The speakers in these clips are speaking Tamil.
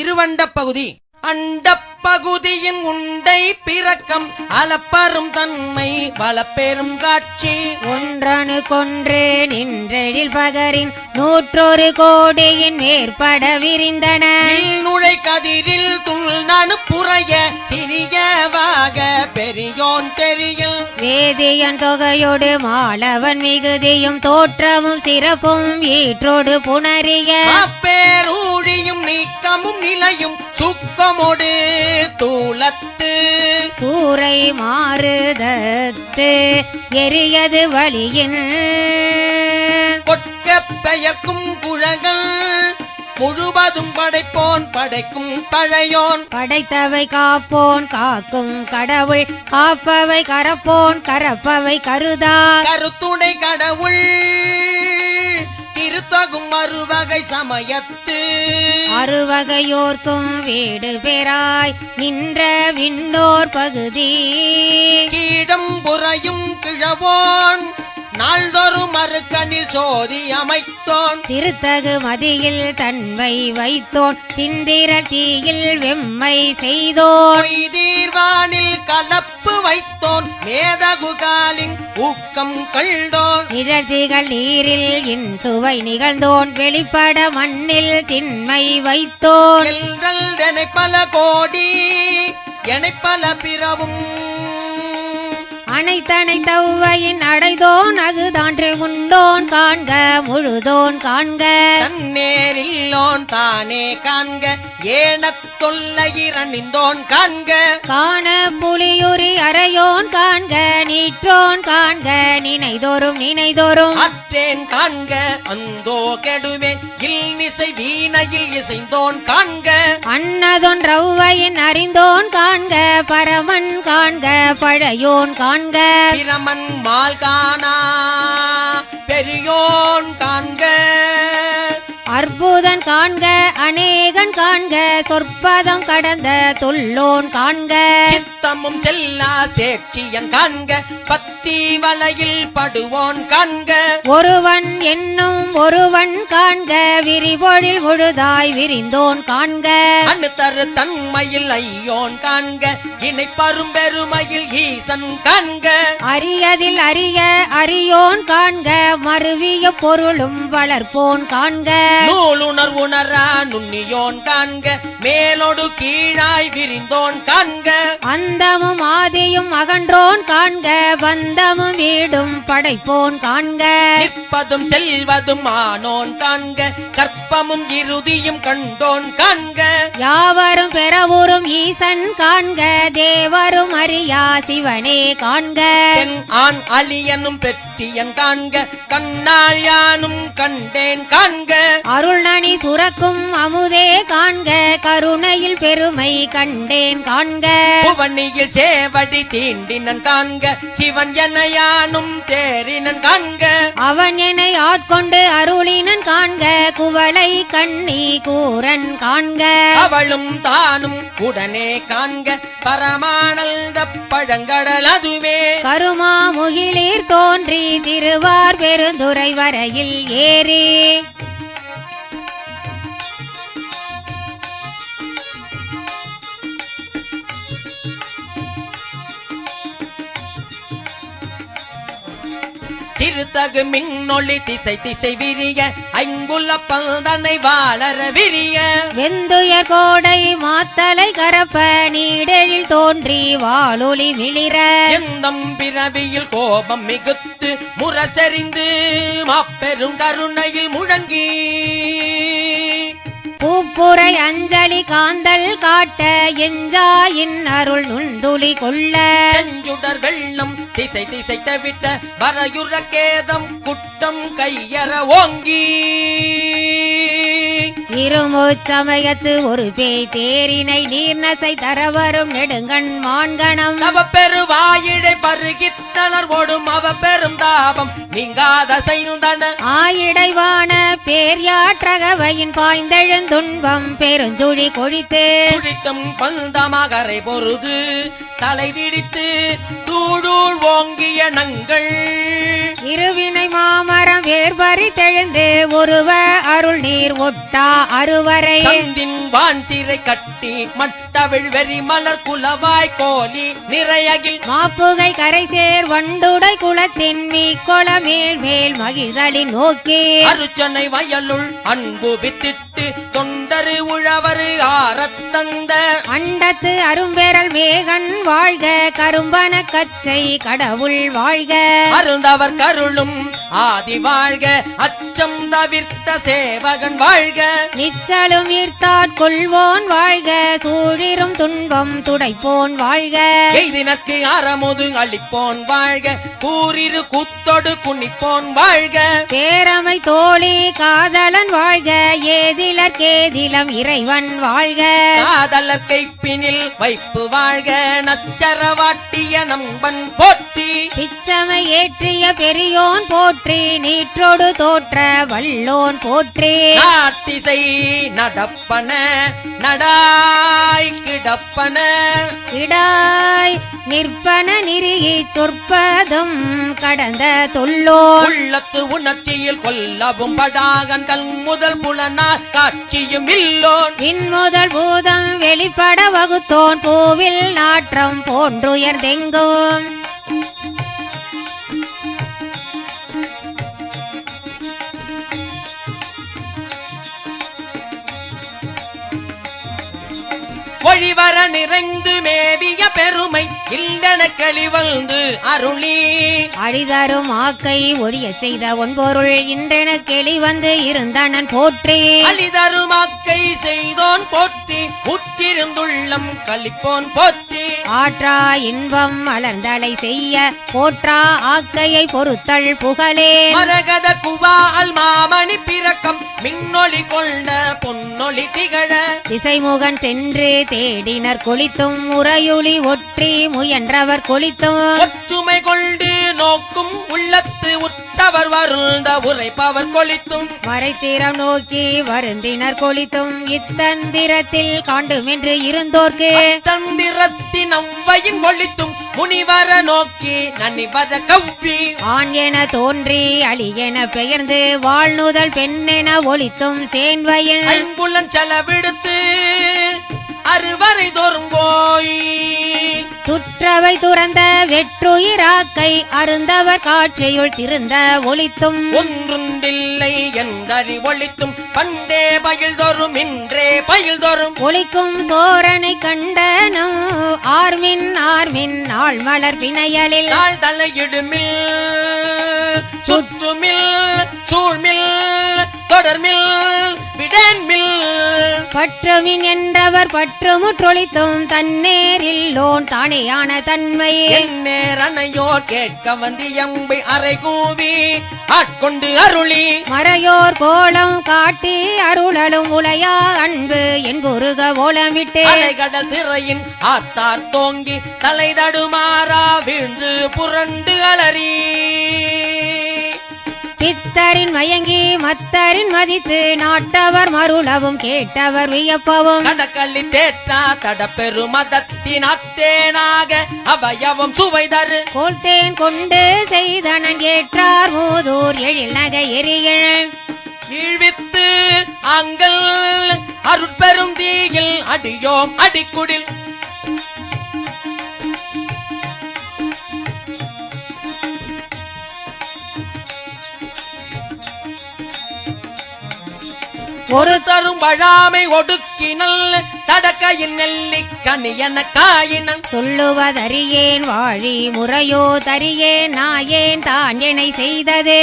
திருவண்டப் பகுதி. அண்டப் பகுதியின் உண்டை பிறக்கம் அளப்பரும் தன்மை வளப்பெரும் காட்சி. ஒன்றனு கொன்று நின்றெழில் பகரின் நூற்றொரு கோடியின் மேற்பட விரிந்தன. நுழை கதிரில் துள்நனு புறைய சிறியவாக பெரியோன் தெரியில் வேதியன் தொகையோடு மாலவன் மிகுதியும் தோற்றமும் சிறப்பும் ஈற்றோடு புணரிய அப்பேரூழியும் நீக்கமும் நிலையும் சுக்கமொடு தூளத்து. சூறை மாறுதத்து எரியது வழியின் கொட்க பெயர்க்கும் குழகள் முழுவதும் படைப்போன் படைக்கும் பழையோன். படைத்தவை காப்போன் காக்கும் கடவுள். காப்பவை கரப்போன் கரப்பவை கருதா. கருத்துடை கடவுள். திருத்தகும் மறுவகை சமயத்து. அறுவகையோர்க்கும் வீடு பெறாய் நின்ற விண்ணோர் பகுதி. கீடம் புறையும் கிழவோன். நாள்தோறும் மறுக்கண்ணில் சோதி அமைத்தோன். திருத்தகு மதியில் தன்மை வைத்தோன். திந்திரல் தீயில் வெம்மை செய்தோன். தீர்வானில் கலப்பு வைத்தோன். மேதகுகாலின் ஊக்கம் கண்டோன். நிழற்திகள் நீரில் இன் சுவை நிகழ்ந்தோன். வெளிப்பட மண்ணில் திண்மை வைத்தோன். எனைப்பல கோடி எனைப்பல பிறவும் அனைத்தனைத்தவ்வையின் அடைதோ நகுதான்று உண்டோன் காண்க முழுதோன் காண்க. தன்னேரில்லோன் தானே காண்க ஏனத் தொல்லையிரணிந்தோன் காண்க. காண புலியுரி அறையோன் காண்க நீற்றோன் காண்க நினைதோறும் நினைதோறும். அத்தேன் காண்க அந்தோ கெடுவேன் இல் நிசை வீணையில் இசைந்தோன் காண்க. அன்னதொன்றவ்வையின் அறிந்தோன் காண்க பரமன் காண்க பழையோன் காண்க. பிரமன் மால் காணா பெரியோன் காண்க. அற்புதன் காண்க அநேகன் காண்க சொற்பதம் கடந்த தொல்லோன் காண்க. சித்தமும் செல்லா சேட்சியன் காண்க. பத்தி வலையில் படுவோன் காண்க. ஒருவன் என்னும் ஒருவன் காண்க விரிபொழில் முழுதாய் விரிந்தோன் காண்க. அணு தரு தன்மையில் ஐயோன் காண்க இணை பரும்பெருமையில் ஈசன் காண்க. அரியதில் அரிய அரியோன் காண்க மருவிய பொருளும் வளர்ப்போன் காண்க. நூலுணர் உணரா நுண்ணியோன் காண்க மேலோடு கீழாய் விரிந்தோன் காண்க. அந்தமும் ஆதியும் அகன்றோன் காண்க பந்தமும் வீடும் படைப்போன் காண்க. நிற்பதும் செல்வதும் ஆனோன் காண்க. கற்பமும் இறுதியும் கண்டோன் காண்க. யாவரும் பெறவுறும் ஈசன் காண்க. தேவரும் அறியா சிவனே காண்க. ஆண் அலியனும் பெற்றியன் காண்க. கண்ணால் யானும் கண்டேன் காண்க. அருள் நனி சுரக்கும் அமுதே காண்க. கருணையில் பெருமை கண்டேன் காண்க. புவனியில் சேவடி தீண்டினன் காண்க. சிவன் என யானும் தேரினன் காண்க. அவன் என்னை ஆட்கொண்டு அருளினன் காண்க குவளை கண்ணி கூரன் காண்க. அவளும் தானும் உடனே காண்க பரமானந்த பழங்கடல் அதுவே. கருமா முகிலீர் தோன்றி திருவார் பெருந்துரை வரையில் ஏறி. திருத்தகு மின்னொளி திசை திசை விரிய ஐங்குல பந்தனை வாழற விரிய. வெந்துயர் கோடை மாத்தலை கரப்ப நீடெழில் தோன்றி வாளொளி மிளிர. எந்தம் பிறவியில் கோபம் மிகுத்து முரசெறிந்து மாப்பெரும் கருணையில் முழங்கி. பூப்புரை அஞ்சலி காந்தல் காட்ட எஞ்சாயின் அருள் நுண்துளி கொள்ள. செஞ்சுடர் வெள்ளம் திசை திசை தவிட்ட வரையுற கேதம் குட்டம் கையற ஓங்கி. இருமுச்சமயத்து ஒரு பேய் தேரினை நீர்நசை தரவரும் நெடுங்கண் மான்கணம். நவ பெருவாயிடை பருகித்தனர் ஓடும் அவ பெரும் தாபம் நீங்காத செய்தன ஆயிடைவான பேர்யாற்றகவையின் பாய்ந்தெழுந்துன்பம் பெருஞ்சுழி கொழித்து துடிக்கும் பந்தமகரை பொருது தலை திடித்து தூடூள் ஓங்கிய நங்கள். இருவினை மாமரம் வேர்பறி தெழுந்து ஒருவ அருள் நீர் ஒட்ட சந்தின் வாஞ்சிரை கட்டி மட்டவிழ் வெறி மலர் குலவாய் கோலி நிறையகில். மாப்புகை கரைசேர் வண்டுடை குளத்தின் மேல் மேல் மகிழ்தலின் நோக்கி. அருச்சனை வயலுள் அன்பு வித்திட்டு தொண்டரு உழவரு ஆரத்தந்த. அண்டத்து அரும்பெறல் மேகன் வாழ்க கரும்பன கச்சை கடவுள் வாழ்க. அருந்தவர் கருளும் ஆதி வாழ்க அச்சம் தவிர்த்த சேவகன் வாழ்க. நிச்சலும் ஈர்த்தாட் கொள்வோன் வாழ்க. சூழிரும் துன்பம் துடைப்போன் வாழ்க. எய்தினற்கு அறமுது அளிப்போன் வாழ்க. கூறிரு கூத்தொடு குனிப்போன் வாழ்க. பேரமை தோழி காதலன் வாழ்க. ஏதிலர் கேதிலம் இறைவன் வாழ்க. காதலர் கைப்பினில் வைப்பு வாழ்க. நச்சரவாட்டிய நம்பன் போற்றி. பிச்சமை ஏற்றிய பெரியோன் போற்றி. நீற்றொடு தோற்ற வல்லோன் போற்றி. நாட்டிசை நடப்பன நடாய் கிடப்பன. இடாய் நிற்பன நிறுகி சொற்பதும் கடந்த தொல்லோன். உள்ளத்து உணர்ச்சியில் கொல்லவும் படாகன் கல் முதல் புலனார் காட்சியும் இல்லோன். இன்முதல் பூதம் வெளிப்பட வகுத்தோன் பூவில் நாற்றம் போன்றுயர்ந்தெங்கும். பொழிவர நிறைந்து மேவிய இல்லென கழிவந்து அருளி. அழிதரும் ஆக்கை ஒழிய செய்த ஒன்பொருள் இன்றென கிளி வந்து இருந்தனன் போற்றி. அலிதருமாக்கை செய்தோன் போற்றி உற்றிருந்துள்ளம் கழிப்போன் போற்றி. ஆற்றா இன்பம் மலர்ந்தலை செய்ய போற்றா ஆக்கையை பொறுத்தல் புகழே மரகத குவால் மாமணி பிறக்கம் மின்னொளி கொண்ட பொன்னொளி திகழ. திசைமுகன் சென்று தேடினர் கொளித்தும் உறையுளி ஒற்றி முயன்றவர் கொளித்தும். ஒற்றுமை கொண்டு நோக்கும் உள்ளத்து உற்றவர் வருந்த உரைப்பவர் கொளித்தும். மறைத்திரம் நோக்கி வருந்தினர் கொளித்தும். இத்தந்திரத்தில் காண்டுமென்று இருந்தோர்க்கு. தந்திரத்தின் அவ்வையின் ஒளித்தும் முனிவர நோக்கி நனிவர கவ்வி. ஆண் என தோன்றி அழி என பெயர்ந்து வாழ்நுதல் பெண்ணென ஒளித்தும் சேன்வயல் ஐம்புலன் செலவிடுத்து அறுவரை தோறும் துற்றவை துறந்த வெற்றுயிராக்கை அருந்தவர் காட்சியுள் திருந்த ஒளித்தும். ஒன்றுண்டில்லை என்றறி ஒளித்தும் பண்டே பயில் தோறும் இன்றே பயில் தோறும் ஒளிக்கும் சோரனை கண்டனும் ஆர்மின் ஆர்மின் நாள் மலர் பிணையலில். நாள் தலையிடுமில் சுற்றுமில் சூழ்மில் தொடர்மில். பற்றுமின் என்றவர் பற்றுமுற்றொளித்தும் தன்னேரில்லோன் தானேயான தன்மையே எந்நேரனையோ கேட்க வந்து எம்பை அறை கூவி ஆட்கொண்டு அருளி. மறையோர் கோலம் காட்டி அருளலும் உலையா அன்பு என்புருக ஓலமிட்டு. அலைகடல் திரையின் ஆத்தார் தோங்கி தலை தடுமாறா வீழ்ந்து புரண்டு அலறி. பித்தரின் மயங்கி மத்தரின் மதித்து நாட்டவர் மருளவும் கேட்டவர் வியப்பவும். கடக்கள்ளி தேற்றா தடப்பெரு மதத்தின் அத்தேனாக அவயவம் சுவைதரு. கோல்தேன் கொண்டு செய்தனன் ஏற்றார் மூதூர் எழில் நகை எரியல். ஈழ்வித்து அங்கள் அருட்பெருந்தீயில் அடியோம் அடிக்குடில். ஒரு தரும் வழாமை ஒடுக்கினல் தடக்கையின் நெல்லிக் கனியன காயினன் சொல்லுவதறியேன் வாழி முறையோ தரியேன் நாயேன் தான் என்னை செய்தது.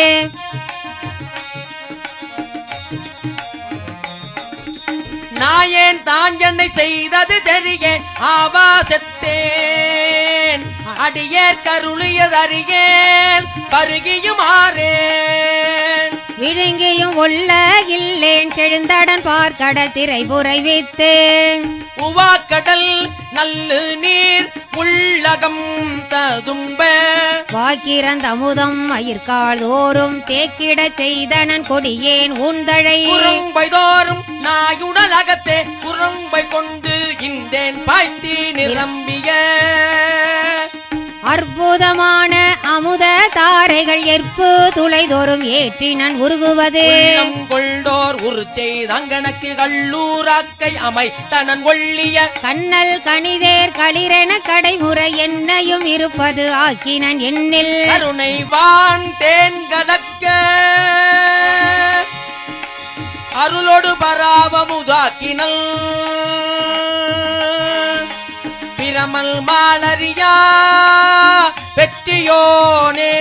நாயேன் தான் என்னை செய்தது தெரிய ஆவாசத்தேன் அடியேற் கருளியதறியேன் பருகியும் ஆறேன். விழுங்கியும் உள்ள இல்லேன் செழுந்தடன் பார்க்கடல் திரை புரைவித்து உவாக்கடல் நல்லு நீர் உள்ளகம் ததும்ப. வாக்கிறந்த அமுதம் மயிர்கால் தோறும் தேக்கிடச் செய்தனன் கொடியேன் ஊந்தழை. குறும்பை தோறும் நாயுடல் அகத்தே குறும்பை கொண்டு இந்தேன் பாய்த்தி நிரம்பிய. அற்புதமான அமுத தாரைகள் எற்பு துளைதோறும் ஏற்றினன் உருகுவது உள்ளம் கொண்டோர் உரு செய்தங்கனக்கு கல்லூராக்கை அமை தனன் ஒள்ளிய கண்ணல் கணிதேர் களிரென கடைமுறை என்னையும் இருப்பது ஆக்கினன் எண்ணில் கருணை வான் தேன் கலக்க அருளொடு பராவமுதாக்கினல். மாலரியா வெற்றியோனே.